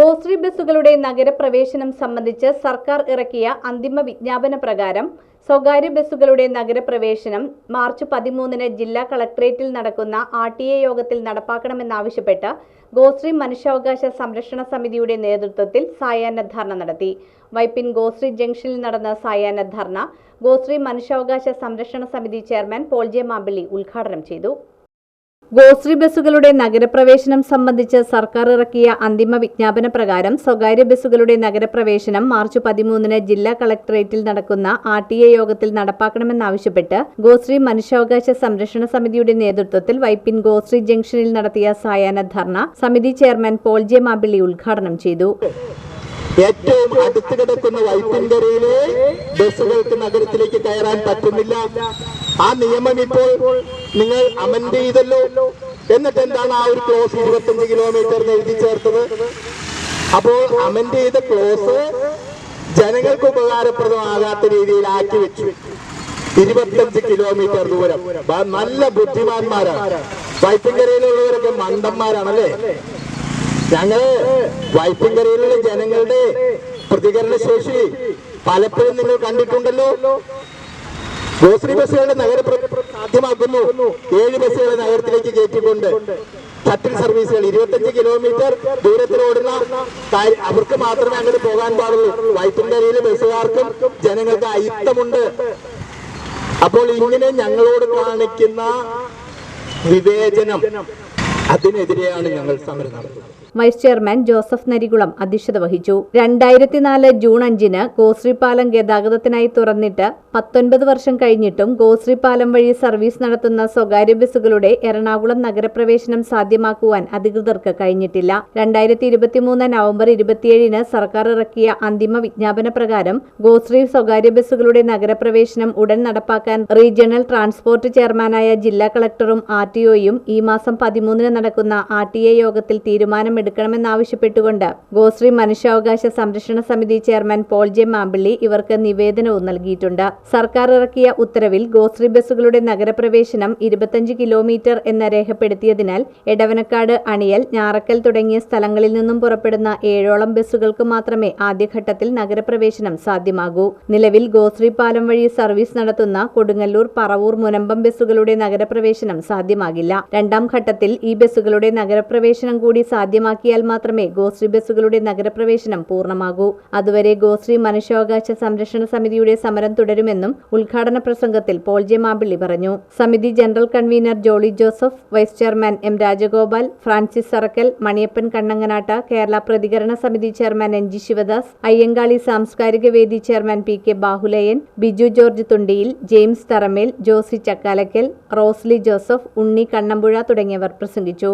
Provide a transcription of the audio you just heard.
ഗോശ്രീ ബസ്സുകളുടെ നഗരപ്രവേശനം സംബന്ധിച്ച് സർക്കാർ ഇറക്കിയ അന്തിമ വിജ്ഞാപന പ്രകാരം സ്വകാര്യ ബസ്സുകളുടെ നഗരപ്രവേശനം മാർച്ച് പതിമൂന്നിന് ജില്ലാ കളക്ടറേറ്റിൽ നടക്കുന്ന ആർ ടി എ യോഗത്തിൽ നടപ്പാക്കണമെന്നാവശ്യപ്പെട്ട് ഗോശ്രീ മനുഷ്യാവകാശ സംരക്ഷണ സമിതിയുടെ നേതൃത്വത്തിൽ സായാഹ്ന ധർണ നടത്തി. വൈപ്പിൻ ഗോശ്രീ ജംഗ്ഷനിൽ നടന്ന സായാഹ്ന ധർണ ഗോശ്രീ മനുഷ്യാവകാശ സംരക്ഷണ സമിതി ചെയർമാൻ പോൾ ജെ മാമ്പിള്ളി ഉദ്ഘാടനം ചെയ്തു. ഗോശ്രീ ബസ്സുകളുടെ നഗരപ്രവേശനം സംബന്ധിച്ച് സർക്കാർ ഇറക്കിയ അന്തിമ വിജ്ഞാപന പ്രകാരം സ്വകാര്യ ബസ്സുകളുടെ നഗരപ്രവേശനം മാർച്ച് പതിമൂന്നിന് ജില്ലാ കളക്ടറേറ്റിൽ നടക്കുന്ന ആർ ടി എ യോഗത്തിൽ നടപ്പാക്കണമെന്നാവശ്യപ്പെട്ട് ഗോശ്രീ മനുഷ്യാവകാശ സംരക്ഷണ സമിതിയുടെ നേതൃത്വത്തിൽ വൈപ്പിൻ ഗോശ്രീ ജംഗ്ഷനിൽ നടത്തിയ സായാഹ്ന ധർണ സമിതി ചെയർമാൻ പോൾ ജെ മാമ്പിള്ളി ഉദ്ഘാടനം ചെയ്തു. ഏറ്റവും അടുത്ത് കിടക്കുന്ന വൈപ്പിൻകരയിലെ ബസ്സുകൾക്ക് നഗരത്തിലേക്ക് കയറാൻ പറ്റുന്നില്ല. ആ നിയമം ഇപ്പോൾ നിങ്ങൾ അമൻഡ് ചെയ്തല്ലോ. എന്നിട്ട് എന്താണ് ആ ഒരു ക്ലോസ് ഇരുപത്തഞ്ച് കിലോമീറ്റർ എഴുതി ചേർത്തത്? അപ്പോൾ അമൻഡ് ചെയ്ത ക്ലോസ് ജനങ്ങൾക്ക് ഉപകാരപ്രദമാകാത്ത രീതിയിൽ ആക്കി വെച്ചു. ഇരുപത്തഞ്ച് കിലോമീറ്റർ ദൂരം. നല്ല ബുദ്ധിമാന്മാരാണ്. വൈപ്പിൻകരയിലുള്ളവരൊക്കെ മണ്ടന്മാരാണല്ലേ ഞങ്ങൾ വൈപ്പിൻകരയിലുള്ള ജനങ്ങളുടെ പ്രതികരണ ശേഷി പലപ്പോഴും നിങ്ങൾ കണ്ടിട്ടുണ്ടല്ലോ. ഗോശ്രീ ബസ്സുകളുടെ നഗരപ്രവേശനം സാധ്യമാക്കുന്നു. ഏഴ് ബസ്സുകളെ നഗരത്തിലേക്ക് കയറ്റിക്കൊണ്ട്. ഷട്ടിൽ സർവീസുകൾ ഇരുപത്തഞ്ച് കിലോമീറ്റർ ദൂരത്തിൽ ഓടുന്ന അവർക്ക് മാത്രമേ അങ്ങോട്ട് പോകാൻ പാടുള്ളൂ. വൈപ്പിൻകരയിലെ ബസ്സുകാർക്കും ജനങ്ങൾക്ക് അയിത്തമുണ്ട്. അപ്പോൾ ഇങ്ങനെ ഞങ്ങളോട് കാണിക്കുന്ന വിവേചനം അതിനെതിരെയാണ് ഞങ്ങൾ സമരം നടത്തുന്നത്. വൈസ് ചെയർമാൻ ജോസഫ് നരികുളം അധ്യക്ഷത വഹിച്ചു. രണ്ടായിരത്തിനാല് ജൂൺ അഞ്ചിന് ഗോശ്രീ പാലം ഗതാഗതത്തിനായി തുറന്നിട്ട് പത്തൊൻപത് വർഷം കഴിഞ്ഞിട്ടും ഗോശ്രീ പാലം വഴി സർവീസ് നടത്തുന്ന സ്വകാര്യ ബസ്സുകളുടെ എറണാകുളം നഗരപ്രവേശനം സാധ്യമാക്കുവാൻ അധികൃതർക്ക് കഴിഞ്ഞിട്ടില്ല. രണ്ടായിരത്തി ഇരുപത്തിമൂന്ന് നവംബർ ഇരുപത്തിയേഴിന് സർക്കാർ ഇറക്കിയ അന്തിമ വിജ്ഞാപന പ്രകാരം ഗോശ്രീ സ്വകാര്യ ബസ്സുകളുടെ നഗരപ്രവേശനം ഉടൻ നടപ്പാക്കാൻ റീജിയണൽ ട്രാൻസ്പോർട്ട് ചെയർമാനായ ജില്ലാ കളക്ടറും ആർ ടി ഒയും ഈ മാസം പതിമൂന്നിന് നടക്കുന്ന ആർ ടി എ യോഗത്തിൽ തീരുമാനമെടുക്കണമെന്നാവശ്യപ്പെട്ടുകൊണ്ട് ഗോശ്രീ മനുഷ്യാവകാശ സംരക്ഷണ സമിതി ചെയർമാൻ പോൾ ജെ മാമ്പിള്ളി ഇവർക്ക് നിവേദനവും നൽകിയിട്ടുണ്ട്. സർക്കാർ ഇറക്കിയ ഉത്തരവിൽ ഗോശ്രീ ബസ്സുകളുടെ നഗരപ്രവേശനം ഇരുപത്തഞ്ച് കിലോമീറ്റർ എന്ന് രേഖപ്പെടുത്തിയതിനാൽ എടവനക്കാട് അണിയൽ ഞാറക്കൽ തുടങ്ങിയ സ്ഥലങ്ങളിൽ നിന്നും പുറപ്പെടുന്ന ഏഴോളം ബസ്സുകൾക്ക് മാത്രമേ ആദ്യഘട്ടത്തിൽ നഗരപ്രവേശനം സാധ്യമാകൂ. നിലവിൽ ഗോശ്രീ പാലം വഴി സർവീസ് നടത്തുന്ന കൊടുങ്ങല്ലൂർ പറവൂർ മുനമ്പം ബസ്സുകളുടെ നഗരപ്രവേശനം സാധ്യമാകില്ല. രണ്ടാം ഘട്ടത്തിൽ ഈ ബസ്സുകളുടെ നഗരപ്രവേശനം കൂടി സാധ്യമാക്കിയാൽ മാത്രമേ ഗോശ്രീ ബസ്സുകളുടെ നഗരപ്രവേശനം പൂർണമാകൂ. അതുവരെ ഗോശ്രീ മനുഷ്യാവകാശ സംരക്ഷണ സമിതിയുടെ സമരം തുടരുമെന്നും ഉദ്ഘാടന പ്രസംഗത്തിൽ പോൾ ജെ മാമ്പിള്ളി പറഞ്ഞു. സമിതി general convener Jolly Joseph vice chairman M Rajagopal Francis Sarakkal Maniyappan Kannanganatta Kerala പ്രതികരണ സമിതി chairman N G Sivadas Ayyankali സാംസ്കാരിക വേദി chairman P K Bahulayan Biju George Thundiyil James Tharamel Josy Chakkalakkal Rosily Joseph Unni Kannampuzha തുടങ്ങിയവർ പ്രസംഗിച്ചു.